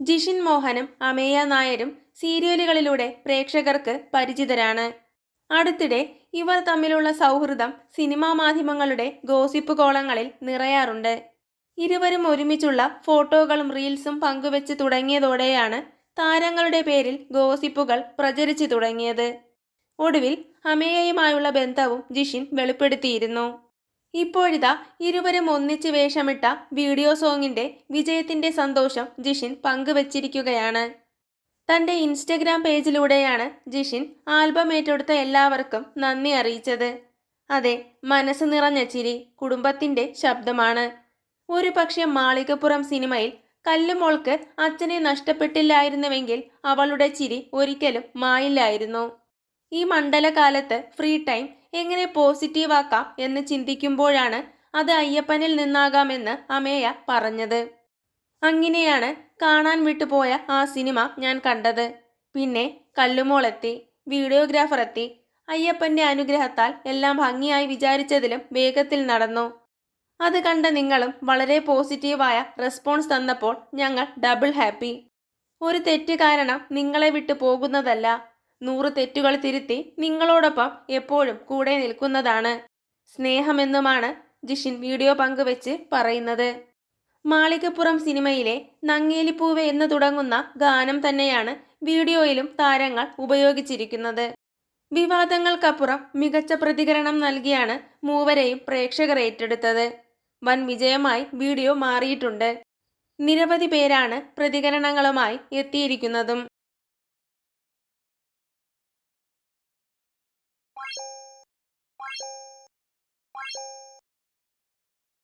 ജിഷിൻ മോഹനും അമേയ നായരും സീരിയലുകളിലൂടെ പ്രേക്ഷകർക്ക് പരിചിതരാണ്. അടുത്തിടെ ഇവർ തമ്മിലുള്ള സൗഹൃദം സിനിമാ മാധ്യമങ്ങളുടെ ഗോസിപ്പ് കോളങ്ങളിൽ നിറയാറുണ്ട്. ഇരുവരും ഒരുമിച്ചുള്ള ഫോട്ടോകളും റീൽസും പങ്കുവെച്ച് തുടങ്ങിയതോടെയാണ് താരങ്ങളുടെ പേരിൽ ഗോസിപ്പുകൾ പ്രചരിച്ചു തുടങ്ങിയത്. ഒടുവിൽ അമേയയുമായുള്ള ബന്ധവും ജിഷിൻ വെളിപ്പെടുത്തിയിരുന്നു. ഇപ്പോഴിതാ ഇരുവരും ഒന്നിച്ച് വേഷമിട്ട വീഡിയോ സോങ്ങിന്റെ വിജയത്തിന്റെ സന്തോഷം ജിഷിൻ പങ്കുവച്ചിരിക്കുകയാണ്. തന്റെ ഇൻസ്റ്റഗ്രാം പേജിലൂടെയാണ് ജിഷിൻ ആൽബം ഏറ്റെടുത്ത എല്ലാവർക്കും നന്ദി അറിയിച്ചത്. അതെ മനസ്സ് നിറഞ്ഞ ചിരി കുടുംബത്തിന്റെ ശബ്ദമാണ്. ഒരു പക്ഷേ മാളികപ്പുറം സിനിമയിൽ കല്ലുമോൾക്ക് അച്ഛനെ നഷ്ടപ്പെട്ടില്ലായിരുന്നുവെങ്കിൽ അവളുടെ ചിരി ഒരിക്കലും മായില്ലായിരുന്നു. ഈ മണ്ഡലകാലത്ത് ഫ്രീ ടൈം എങ്ങനെ പോസിറ്റീവാക്കാം എന്ന് ചിന്തിക്കുമ്പോഴാണ് അത് അയ്യപ്പനിൽ നിന്നാകാമെന്ന് അമേയ പറഞ്ഞത്. അങ്ങനെയാണ് കാണാൻ വിട്ടുപോയ ആ സിനിമ ഞാൻ കണ്ടത്. പിന്നെ കല്ലുമോളെത്തി വീഡിയോഗ്രാഫർ എത്തി അയ്യപ്പന്റെ അനുഗ്രഹത്താൽ എല്ലാം ഭംഗിയായി വിചാരിച്ചതിലും വേഗത്തിൽ നടന്നു. അത് കണ്ട നിങ്ങളും വളരെ പോസിറ്റീവായ റെസ്പോൺസ് തന്നപ്പോൾ ഞങ്ങൾ ഡബിൾ ഹാപ്പി. ഒരു തെറ്റ് കാരണം നിങ്ങളെ വിട്ടു പോകുന്നതല്ല നൂറ് തെറ്റുകൾ തിരുത്തി നിങ്ങളോടൊപ്പം എപ്പോഴും കൂടെ നിൽക്കുന്നതാണ്. സ്നേഹമെന്നുമാണ് ജിഷിൻ വീഡിയോ പങ്കുവെച്ച് പറയുന്നത്. മാളികപ്പുറം സിനിമയിലെ നങ്ങേലിപ്പൂവെ എന്ന് തുടങ്ങുന്ന ഗാനം തന്നെയാണ് വീഡിയോയിലും താരങ്ങൾ ഉപയോഗിച്ചിരിക്കുന്നത്. വിവാദങ്ങൾക്കപ്പുറം മികച്ച പ്രതികരണം നൽകിയാണ് മൂവരെയും പ്രേക്ഷകർ ഏറ്റെടുത്തത്. വൻ വിജയമായി വീഡിയോ മാറിയിട്ടുണ്ട്. നിരവധി പേരാണ് പ്രതികരണങ്ങളുമായി എത്തിയിരിക്കുന്നതും. you